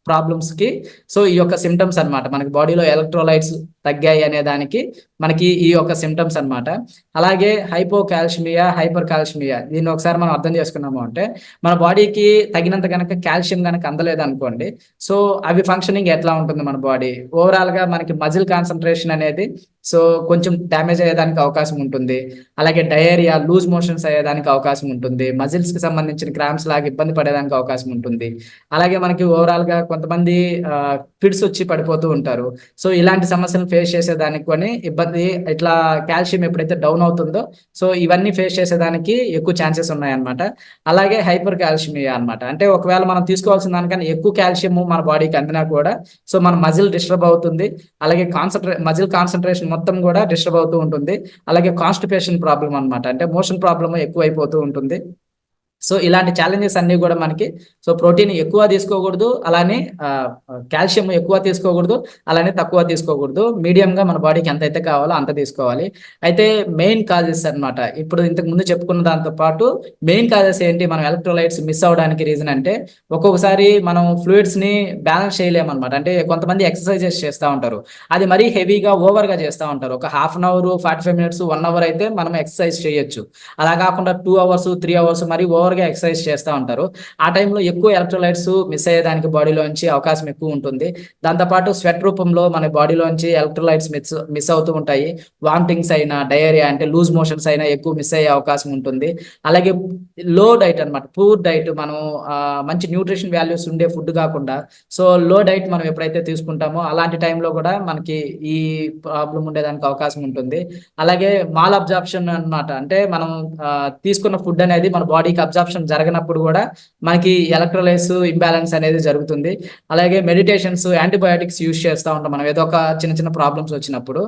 ప్రాబ్లమ్స్కి సో ఈ యొక్క సిమ్టమ్స్ అనమాట మనకి బాడీలో ఎలక్ట్రోలైట్స్ తగ్గాయి అనే దానికి మనకి ఈ యొక్క సిమ్టమ్స్ అనమాట అలాగే హైపో కాల్షిమియా హైపర్ కాల్షిమియా దీన్ని ఒకసారి మనం అర్థం చేసుకున్నాము అంటే మన బాడీకి తగినంత కనుక కాల్షియం కనుక అందలేదు అనుకోండి సో అవి ఫంక్షనింగ్ ఎట్లా ఉంటుంది మన బాడీ ఓవరాల్గా మనకి మజిల్ కాన్సన్ట్రేషన్ అనేది సో కొంచెం డ్యామేజ్ అయ్యేదానికి అవకాశం ఉంటుంది. అలాగే డయేరియా లూజ్ మోషన్స్ అయ్యేదానికి అవకాశం ఉంటుంది. మజిల్స్కి సంబంధించిన క్రామ్స్ లాగా ఇబ్బంది పడేదానికి అవకాశం ఉంటుంది. అలాగే మనకి ఓవరాల్గా కొంతమంది ఫిడ్స్ వచ్చి పడిపోతూ ఉంటారు. సో ఇలాంటి సమస్యలను ఫేస్ చేసేదానికి కొని ఇబ్బంది ఇట్లా కాల్షియం ఎప్పుడైతే డౌన్ అవుతుందో సో ఇవన్నీ ఫేస్ చేసేదానికి ఎక్కువ ఛాన్సెస్ ఉన్నాయన్నమాట. అలాగే హైపర్ కాల్షియమియా అనమాట అంటే ఒకవేళ మనం తీసుకోవాల్సిన దానికన్నా ఎక్కువ కాల్షియం మన బాడీకి అందినా కూడా సో మన మజిల్ డిస్టర్బ్ అవుతుంది. అలాగే కాన్సన్ట్రే మజిల్ కాన్సన్ట్రేషన్ మొత్తం కూడా డిస్టర్బ్ అవుతూ ఉంటుంది. అలాగే కాన్స్టిపేషన్ ప్రాబ్లం అనమాట అంటే మోషన్ ప్రాబ్లమ్ ఎక్కువ అయిపోతూ ఉంటుంది. సో ఇలాంటి ఛాలెంజెస్ అన్ని కూడా మనకి సో ప్రోటీన్ ఎక్కువ తీసుకోకూడదు అలానే కాల్షియం ఎక్కువ తీసుకోకూడదు అలానే తక్కువ తీసుకోకూడదు. మీడియంగా మన బాడీకి ఎంత అయితే కావాలో అంత తీసుకోవాలి. అయితే మెయిన్ కాజెస్ అనమాట ఇప్పుడు ఇంతకు ముందు చెప్పుకున్న దాంతో పాటు మెయిన్ కాజెస్ ఏంటి? మనం ఎలక్ట్రోలైట్స్ మిస్ అవడానికి రీజన్ అంటే ఒక్కొక్కసారి మనం ఫ్లూయిడ్స్ని బ్యాలెన్స్ చేయలేమన్నమాట. అంటే కొంతమంది ఎక్సర్సైజెస్ చేస్తూ ఉంటారు. అది మరీ హెవీగా ఓవర్గా చేస్తూ ఉంటారు. ఒక half an hour forty five minutes one hour అయితే మనం ఎక్సర్సైజ్ చేయొచ్చు. అలా కాకుండా టూ అవర్స్ త్రీ అవర్స్ మరి ఓవర్ గా ఎక్సర్సైజ్ చేస్తూ ఉంటారు. ఆ టైంలో ఎక్కువ ఎలక్ట్రోలైట్స్ మిస్ అయ్యేదానికి బాడీలోంచి అవకాశం ఎక్కువ ఉంటుంది. దాంతోపాటు స్వెట్ రూపంలో మన బాడీలోంచి ఎలక్ట్రోలైట్స్ మిస్ మిస్ అవుతూ ఉంటాయి. వామిటింగ్స్ అయినా డయేరియా అంటే లూజ్ మోషన్స్ అయినా ఎక్కువ మిస్ అయ్యే అవకాశం ఉంటుంది. అలాగే లో డైట్ అనమాట పూర్ డైట్ మనం మంచి న్యూట్రిషన్ వాల్యూస్ ఉండే ఫుడ్ కాకుండా సో లో డైట్ మనం ఎప్పుడైతే తీసుకుంటామో అలాంటి టైంలో కూడా మనకి ఈ ప్రాబ్లం ఉండేదానికి అవకాశం ఉంటుంది. అలాగే మాల్ అబ్జార్ప్షన్ అనమాట అంటే మనం తీసుకున్న ఫుడ్ అనేది మన బాడీకి అబ్జార్ప్షన్ జరగనప్పుడు కూడా మనకి ఎలక్ట్రోలైస్ ఇంబ్యాలెన్స్ అనేది జరుగుతుంది. అలాగే మెడిటేషన్స్ యాంటీబయాటిక్స్ యూస్ చేస్తూ ఉంటాం మనం. ఏదో ఒక చిన్న చిన్న ప్రాబ్లమ్స్ వచ్చినప్పుడు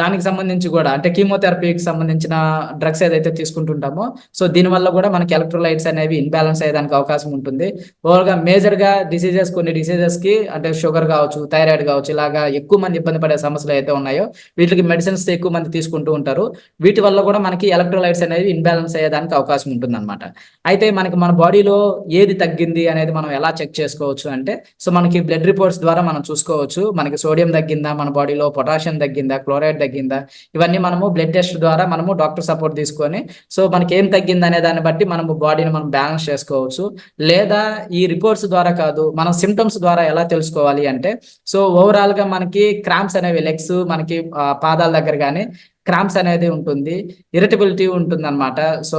దానికి సంబంధించి కూడా అంటే కీమోథెరపీకి సంబంధించిన డ్రగ్స్ ఏదైతే తీసుకుంటుంటామో సో దీనివల్ల కూడా మనకి ఎలక్ట్రోలైట్స్ అనేవి ఇన్బ్యాలెన్స్ అయ్యేదానికి అవకాశం ఉంటుంది. ఓవర్గా మేజర్గా డిసీజెస్ కొన్ని డిసీజెస్కి అంటే షుగర్ కావచ్చు థైరాయిడ్ కావచ్చు ఇలాగా ఎక్కువ మంది ఇబ్బంది పడే సమస్యలు అయితే ఉన్నాయో వీటికి మెడిసిన్స్ ఎక్కువ మంది తీసుకుంటూ ఉంటారు. వీటి వల్ల కూడా మనకి ఎలక్ట్రోలైట్స్ అనేవి ఇన్బ్యాలెన్స్ అయ్యేదానికి అవకాశం ఉంటుంది అనమాట అయితే మనకి మన బాడీలో ఏది తగ్గింది అనేది మనం ఎలా చెక్ చేసుకోవచ్చు అంటే సో మనకి బ్లడ్ రిపోర్ట్స్ ద్వారా మనం చూసుకోవచ్చు. మనకి సోడియం తగ్గిందా మన బాడీలో పొటాషియం తగ్గిందా క్లోరైడ్ తగ్గిందా? ఇవన్నీ మనము బ్లడ్ టెస్ట్ ద్వారా మనము డాక్టర్ సపోర్ట్ తీసుకొని సో మనకి ఏం తగ్గింది అనే దాన్ని బట్టి మనము బాడీని మనం బ్యాలెన్స్ చేసుకోవచ్చు. లేదా ఈ రిపోర్ట్స్ ద్వారా కాదు మనం సిమ్టమ్స్ ద్వారా ఎలా తెలుసుకోవాలి అంటే సో ఓవరాల్గా మనకి క్రామ్స్ అనేవి లెగ్స్ మనకి పాదాల దగ్గర కానీ క్రాంప్స్ అనేది ఉంటుంది. ఇరిటబిలిటీ ఉంటుంది అనమాట సో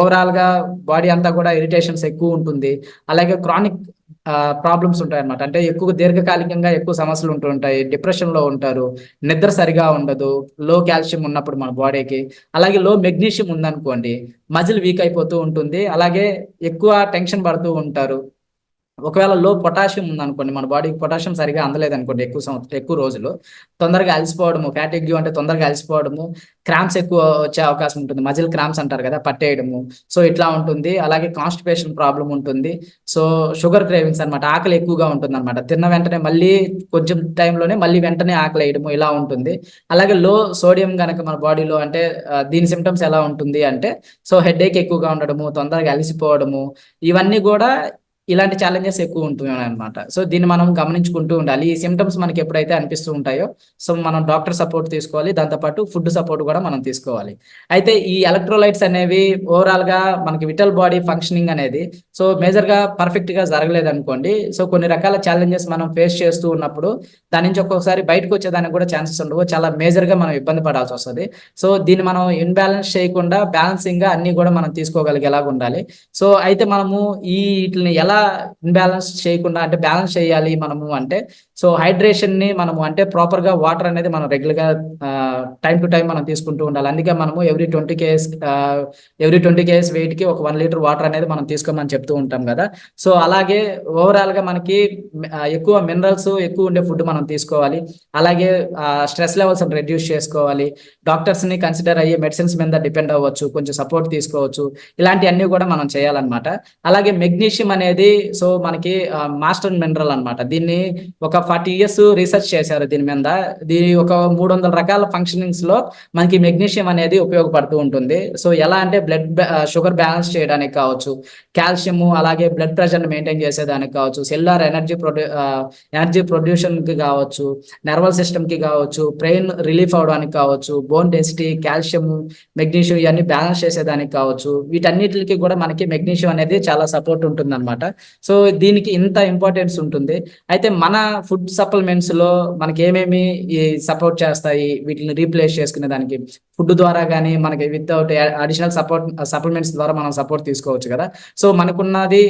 ఓవరాల్గా బాడీ అంతా కూడా ఇరిటేషన్స్ ఎక్కువ ఉంటుంది. అలాగే క్రానిక్ ప్రాబ్లమ్స్ ఉంటాయి అనమాట అంటే ఎక్కువ దీర్ఘకాలికంగా ఎక్కువ సమస్యలు ఉంటుంటాయి డిప్రెషన్లో ఉంటారు. నిద్ర సరిగా ఉండదు. లో కాల్షియం ఉన్నప్పుడు మన బాడీకి అలాగే లో మెగ్నీషియం ఉందనుకోండి మజిల్ వీక్ అయిపోతూ ఉంటుంది. అలాగే ఎక్కువ టెన్షన్ పడుతూ ఉంటారు. ఒకవేళ లో పొటాషియం ఉందనుకోండి మన బాడీకి పొటాషియం సరిగా అందలేదు అనుకోండి ఎక్కువ సంవత్సరం ఎక్కువ రోజులు తొందరగా అలసిపోవడము ఫ్యాటిగ్యూ అంటే తొందరగా అలసిపోవడము క్రామ్స్ ఎక్కువ వచ్చే అవకాశం ఉంటుంది. మజిల్ క్రామ్స్ అంటారు కదా పట్టేయడము. సో ఇట్లా ఉంటుంది. అలాగే కాన్స్టిపేషన్ ప్రాబ్లం ఉంటుంది. సో షుగర్ క్రేవింగ్స్ అనమాట ఆకలి ఎక్కువగా ఉంటుంది అనమాట తిన్న వెంటనే మళ్ళీ కొంచెం టైంలోనే మళ్ళీ వెంటనే ఆకలి వేయడము ఇలా ఉంటుంది. అలాగే లో సోడియం కనుక మన బాడీలో అంటే దీని సిమ్టమ్స్ ఎలా ఉంటుంది అంటే సో హెడ్ ఏక్ ఎక్కువగా ఉండడము తొందరగా అలసిపోవడము ఇవన్నీ కూడా ఇలాంటి ఛాలెంజెస్ ఎక్కువ ఉంటున్నాయి అనమాట సో దీన్ని మనం గమనించుకుంటూ ఉండాలి. ఈ సిమ్టమ్స్ మనకి ఎప్పుడైతే అనిపిస్తూ ఉంటాయో సో మనం డాక్టర్ సపోర్ట్ తీసుకోవాలి. దాంతోపాటు ఫుడ్ సపోర్ట్ కూడా మనం తీసుకోవాలి. అయితే ఈ ఎలక్ట్రోలైట్స్ అనేవి ఓవరాల్గా మనకి విటల్ బాడీ ఫంక్షనింగ్ అనేది సో మేజర్గా పర్ఫెక్ట్గా జరగలేదు అనుకోండి సో కొన్ని రకాల ఛాలెంజెస్ మనం ఫేస్ చేస్తూ ఉన్నప్పుడు దాని నుంచి ఒక్కొక్కసారి బయటకు వచ్చేదానికి కూడా ఛాన్సెస్ ఉండవు. చాలా మేజర్గా మనం ఇబ్బంది పడాల్సి వస్తుంది. సో దీన్ని మనం ఇన్బ్యాలెన్స్ చేయకుండా బ్యాలెన్సింగ్గా అన్ని కూడా మనం తీసుకోగలిగేలాగా ఉండాలి. సో అయితే మనము ఈ వీటిని ఎలా ఇన్బ్యాలెన్స్ చేయకుండా అంటే బ్యాలెన్స్ చేయాలి మనము అంటే. సో హైడ్రేషన్ని మనము అంటే ప్రాపర్గా వాటర్ అనేది మనం రెగ్యులర్గా టైం టు టైం మనం తీసుకుంటూ ఉండాలి. అందుకే మనము every twenty KS every twenty KS వెయిట్కి ఒక వన్ లీటర్ వాటర్ అనేది మనం తీసుకోమని చెప్తూ ఉంటాం కదా. సో అలాగే ఓవరాల్గా మనకి ఎక్కువ మినరల్స్ ఎక్కువ ఉండే ఫుడ్ మనం తీసుకోవాలి. అలాగే స్ట్రెస్ లెవెల్స్ రెడ్యూస్ చేసుకోవాలి. డాక్టర్స్ని కన్సిడర్ అయ్యే మెడిసిన్స్ మీద డిపెండ్ అవ్వచ్చు. కొంచెం సపోర్ట్ తీసుకోవచ్చు. ఇలాంటివన్నీ కూడా మనం చేయాలన్నమాట. అలాగే మెగ్నీషియం అనేది సో మనకి మాస్టర్ మినరల్ అనమాట దీన్ని ఒక ఫార్టీ ఇయర్స్ రీసెర్చ్ చేశారు దీని మీద. దీని ఒక మూడు వందల రకాల ఫంక్షనింగ్స్లో మనకి మెగ్నీషియం అనేది ఉపయోగపడుతూ ఉంటుంది. సో ఎలా అంటే బ్లడ్ షుగర్ బ్యాలెన్స్ చేయడానికి కావచ్చు కాల్షియము అలాగే బ్లడ్ ప్రెషర్ మెయింటైన్ చేసేదానికి కావచ్చు సెల్లార్ ఎనర్జీ ప్రొడ్యూ ఎనర్జీ ప్రొడ్యూషన్కి కావచ్చు నర్వల్ సిస్టమ్కి కావచ్చు బ్రెయిన్ రిలీఫ్ అవడానికి కావచ్చు బోన్ డెన్సిటీ కాల్షియం మెగ్నీషియం ఇవన్నీ బ్యాలెన్స్ చేసేదానికి కావచ్చు. వీటన్నిటికి కూడా మనకి మెగ్నీషియం అనేది చాలా సపోర్ట్ ఉంటుంది అనమాట సో దీనికి ఇంత ఇంపార్టెన్స్ ఉంటుంది. అయితే మన ఫుడ్ సప్లిమెంట్స్లో మనకి ఏమేమి సపోర్ట్ చేస్తాయి? వీటిని రీప్లేస్ చేసుకునే దానికి ఫుడ్ ద్వారా కానీ మనకి వితౌట్ అడిషనల్ సపోర్ట్ సప్లిమెంట్స్ ద్వారా మనం సపోర్ట్ తీసుకోవచ్చు కదా. సో మనకున్నది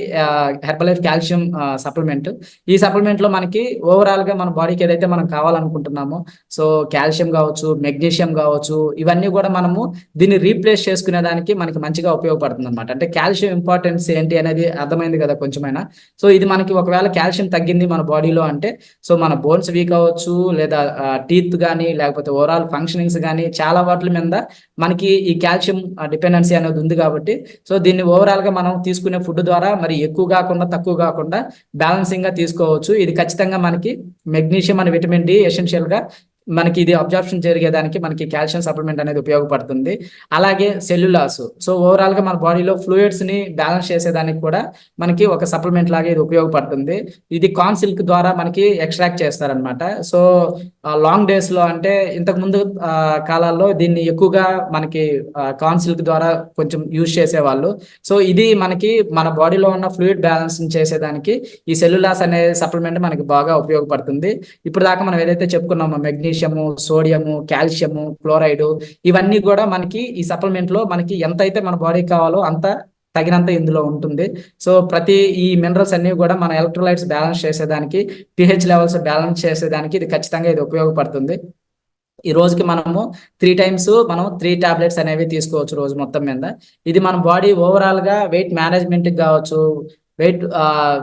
హెర్బలైఫ్ కాల్షియం సప్లిమెంట్ ఈ సప్లిమెంట్లో మనకి ఓవరాల్గా మన బాడీకి ఏదైతే మనం కావాలనుకుంటున్నామో సో కాల్షియం కావచ్చు మెగ్నీషియం కావచ్చు ఇవన్నీ కూడా మనము దీన్ని రీప్లేస్ చేసుకునే దానికి మనకి మంచిగా ఉపయోగపడుతుంది అనమాట అంటే కాల్షియం ఇంపార్టెన్స్ ఏంటి అనేది అర్థమైంది కదా కొంచెమైనా. సో ఇది మనకి ఒకవేళ కాల్షియం తగ్గింది మన బాడీలో అంటే సో మన బోన్స్ వీక్ అవ్వచ్చు లేదా టీత్ కానీ లేకపోతే ఓవరాల్ ఫంక్షనింగ్స్ కానీ చాలా వాటి మీద మనకి ఈ కాల్షియం డిపెండెన్సీ అనేది ఉంది కాబట్టి సో దీన్ని ఓవరాల్గా మనం తీసుకునే ఫుడ్ ద్వారా మరి ఎక్కువ కాకుండా తక్కువ కాకుండా బ్యాలెన్సింగ్గా తీసుకోవచ్చు. ఇది ఖచ్చితంగా మనకి మెగ్నీషియం అనే విటమిన్ డి ఎసెన్షియల్గా మనకి ఇది అబ్జార్ప్షన్ జరిగేదానికి మనకి కాల్షియం సప్లిమెంట్ అనేది ఉపయోగపడుతుంది. అలాగే సెల్యులాస్. సో ఓవరాల్గా మన బాడీలో ఫ్లూయిడ్స్ని బ్యాలెన్స్ చేసేదానికి కూడా మనకి ఒక సప్లిమెంట్ లాగా ఇది ఉపయోగపడుతుంది. ఇది కాన్ సిల్క్ ద్వారా మనకి ఎక్స్ట్రాక్ట్ చేస్తారనమాట సో లాంగ్ డేస్లో అంటే ఇంతకు ముందు కాలాల్లో దీన్ని ఎక్కువగా మనకి కాన్ సిల్క్ ద్వారా కొంచెం యూజ్ చేసేవాళ్ళు. సో ఇది మనకి మన బాడీలో ఉన్న ఫ్లూయిడ్ బ్యాలెన్స్ చేసేదానికి ఈ సెల్యులాస్ అనే సప్లిమెంట్ మనకి బాగా ఉపయోగపడుతుంది. ఇప్పుడు దాకా మనం ఏదైతే చెప్పుకున్నామో magnesium magnesium sodium calcium chloride ఇవన్నీ కూడా మనకి ఈ సప్లిమెంట్లో మనకి ఎంత అయితే మన బాడీకి కావాలో అంత తగినంత ఇందులో ఉంటుంది. సో ప్రతి ఈ మినరల్స్ అన్ని కూడా మన ఎలక్ట్రోలైట్స్ బ్యాలెన్స్ చేసేదానికి పిహెచ్ లెవెల్స్ బ్యాలెన్స్ చేసేదానికి ఇది ఖచ్చితంగా ఇది ఉపయోగపడుతుంది. ఈ రోజుకి మనము త్రీ టైమ్స్ మనం త్రీ టాబ్లెట్స్ అనేవి తీసుకోవచ్చు రోజు మొత్తం మీద. ఇది మన బాడీ ఓవరాల్గా వెయిట్ మేనేజ్మెంట్ కావచ్చు వెయిట్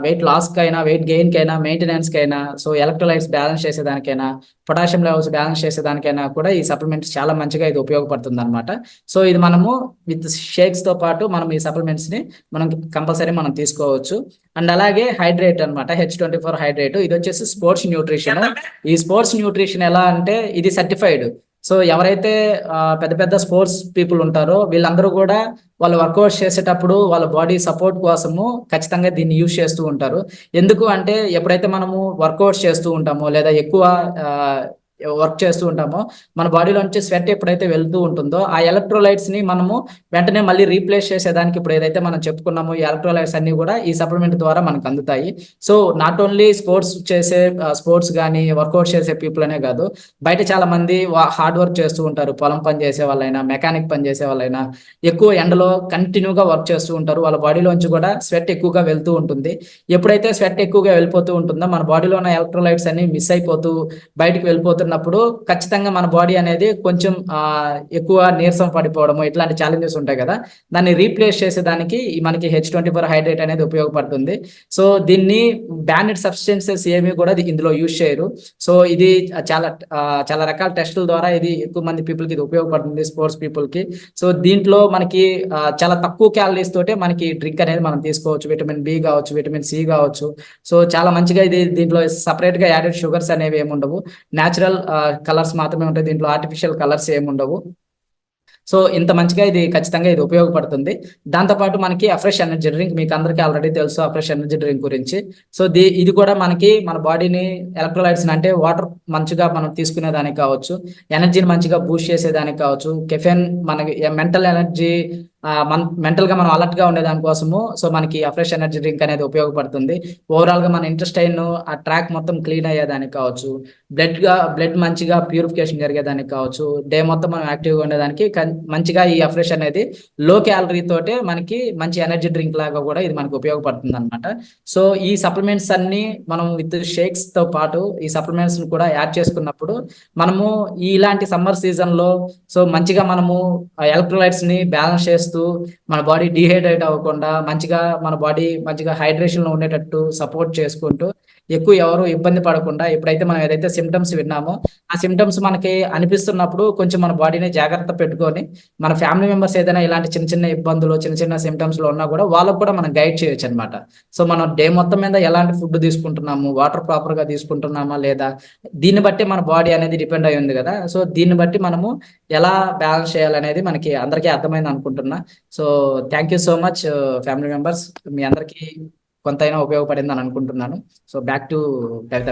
వెయిట్ లాస్కైనా వెయిట్ గెయిన్కైనా మెయింటెనెన్స్కైనా సో ఎలక్ట్రోలైట్స్ బ్యాలెన్స్ చేసేదానికైనా పొటాషియం లెవెల్స్ బ్యాలెన్స్ చేసేదానికైనా కూడా ఈ సప్లిమెంట్స్ చాలా మంచిగా ఇది ఉపయోగపడుతుంది అనమాట సో ఇది మనము విత్ షేక్స్తో పాటు మనం ఈ సప్లిమెంట్స్ని మనం కంపల్సరీ మనం తీసుకోవచ్చు. అండ్ అలాగే హైడ్రేట్ అన్నమాట హెచ్ ట్వంటీ ఫోర్ హైడ్రేట్. ఇది వచ్చేసి స్పోర్ట్స్ న్యూట్రిషన్. ఈ స్పోర్ట్స్ న్యూట్రిషన్ ఎలా అంటే ఇది సర్టిఫైడ్. సో ఎవరైతే ఆ, పెద్ద పెద్ద స్పోర్ట్స్ పీపుల్ ఉంటారో వీళ్ళందరూ కూడా వాళ్ళు వర్కౌట్ చేసేటప్పుడు వాళ్ళ బాడీ సపోర్ట్ కోసము ఖచ్చితంగా దీన్ని యూజ్ చేస్తూ ఉంటారు. ఎందుకు అంటే ఎప్పుడైతే మనము వర్కౌట్స్ చేస్తూ ఉంటామో లేదా ఎక్కువ వర్క్ చేస్తూ ఉంటామో. మన బాడీలోంచి స్వెట్ ఎప్పుడైతే వెళ్తూ ఉంటుందో ఆ ఎలక్ట్రోలైట్స్ని మనము వెంటనే మళ్ళీ రీప్లేస్ చేసేదానికి ఇప్పుడు ఏదైతే మనం చెప్పుకున్నామో ఈ ఎలక్ట్రోలైట్స్ అన్ని కూడా ఈ సప్లిమెంట్ ద్వారా మనకు అందుతాయి. సో నాట్ ఓన్లీ స్పోర్ట్స్ చేసే స్పోర్ట్స్ కానీ వర్కౌట్ చేసే పీపుల్ అనే కాదు బయట చాలా మంది హార్డ్ వర్క్ చేస్తూ ఉంటారు. పొలం పని చేసే వాళ్ళైనా మెకానిక్ పని చేసే వాళ్ళైనా ఎక్కువ ఎండలో కంటిన్యూగా వర్క్ చేస్తూ ఉంటారు. వాళ్ళ బాడీలోంచి కూడా స్వెట్ ఎక్కువగా వెళ్తూ ఉంటుంది. ఎప్పుడైతే స్వెట్ ఎక్కువగా వెళ్ళిపోతూ ఉంటుందో మన బాడీలో ఉన్న ఎలక్ట్రోలైట్స్ అన్ని మిస్ అయిపోతూ బయటికి వెళ్ళిపోతున్నప్పుడు ఖచ్చితంగా మన బాడీ అనేది కొంచెం ఎక్కువ నీరసం పడిపోవడము ఇట్లాంటి ఛాలెంజెస్ ఉంటాయి కదా. దాన్ని రీప్లేస్ చేసేదానికి మనకి హెచ్ ట్వంటీ ఫోర్ హైడ్రేట్ అనేది ఉపయోగపడుతుంది. సో దీన్ని బ్యానెడ్ సబ్స్టెన్సెస్ ఏమి కూడా ఇది ఇందులో యూజ్ చేయరు. సో ఇది చాలా చాలా రకాల టెస్టుల ద్వారా ఇది ఎక్కువ మంది పీపుల్కి ఇది ఉపయోగపడుతుంది స్పోర్ట్స్ పీపుల్కి సో దీంట్లో మనకి చాలా తక్కువ క్యాలరీస్ తోటే మనకి డ్రింక్ అనేది మనం తీసుకోవచ్చు. విటమిన్ బి కావచ్చు విటమిన్ సి కావచ్చు. సో చాలా మంచిగా ఇది దీంట్లో సపరేట్గా యాడెడ్ షుగర్స్ అనేవి ఏమి ఉండవు న్యాచురల్ కలర్స్ మాత్రమే ఉంటాయి. దీంట్లో ఆర్టిఫిషియల్ కలర్స్ ఏమి ఉండవు. సో ఇంత మంచిగా ఇది ఖచ్చితంగా ఇది ఉపయోగపడుతుంది. దాంతోపాటు మనకి అఫ్రెష్ ఎనర్జీ డ్రింక్ మీకు అందరికీ ఆల్రెడీ తెలుసు అఫ్రెష్ ఎనర్జీ డ్రింక్ గురించి. సో దీ ఇది కూడా మనకి మన బాడీని ఎలక్ట్రోలైట్స్ అంటే వాటర్ మంచిగా మనం తీసుకునేదానికి కావచ్చు. ఎనర్జీని మంచిగా బూస్ట్ చేసేదానికి కావచ్చు. కెఫెన్ మనకి మెంటల్ ఎనర్జీ మన మెంటల్గా మనం అలర్ట్గా ఉండేదాని కోసము సో మనకి అఫ్రెష్ ఎనర్జీ డ్రింక్ అనేది ఉపయోగపడుతుంది. ఓవరాల్గా మన ఇంటెస్టైన్ ఆ ట్రాక్ మొత్తం క్లీన్ అయ్యేదానికి కావచ్చు బ్లడ్గా బ్లడ్ మంచిగా ప్యూరిఫికేషన్ జరిగేదానికి కావచ్చు డే మొత్తం మనం యాక్టివ్గా ఉండేదానికి మంచిగా ఈ అఫ్రెష్ అనేది లో క్యాలరీ తోటే మనకి మంచి ఎనర్జీ డ్రింక్ లాగా కూడా ఇది మనకి ఉపయోగపడుతుంది అనమాట సో ఈ సప్లిమెంట్స్ అన్ని మనం విత్ షేక్స్తో పాటు ఈ సప్లిమెంట్స్ కూడా యాడ్ చేసుకున్నప్పుడు మనము ఈ ఇలాంటి సమ్మర్ సీజన్లో సో మంచిగా మనము ఎలక్ట్రోలైట్స్ని బ్యాలెన్స్ చేస్తూ మన బాడీ డిహైడ్రేట్ అవ్వకుండా మంచిగా మన బాడీ మంచిగా హైడ్రేషన్లో ఉండేటట్టు సపోర్ట్ చేసుకుంటూ ఎక్కువ ఎవరు ఇబ్బంది పడకుండా ఎప్పుడైతే మనం ఏదైతే సిమ్టమ్స్ విన్నామో ఆ సిమ్టమ్స్ మనకి అనిపిస్తున్నప్పుడు కొంచెం మన బాడీని జాగ్రత్త పెట్టుకొని మన ఫ్యామిలీ మెంబర్స్ ఏదైనా ఇలాంటి చిన్న చిన్న ఇబ్బందులు చిన్న చిన్న సిమ్టమ్స్లో ఉన్నా కూడా వాళ్ళకు కూడా మనం గైడ్ చేయొచ్చు అనమాట సో మనం డే మొత్తం మీద ఎలాంటి ఫుడ్ తీసుకుంటున్నాము వాటర్ ప్రాపర్గా తీసుకుంటున్నామా లేదా దీన్ని బట్టి మన బాడీ అనేది డిపెండ్ అయి ఉంది కదా. సో దీన్ని బట్టి మనము ఎలా బ్యాలెన్స్ చేయాలనేది మనకి అందరికీ అర్థమైంది అనుకుంటున్నా. So thank you so much family members మీ అందరికీ కొంతైనా ఉపయోగపడింది అని అనుకుంటున్నాను సో బ్యాక్ టు కవిత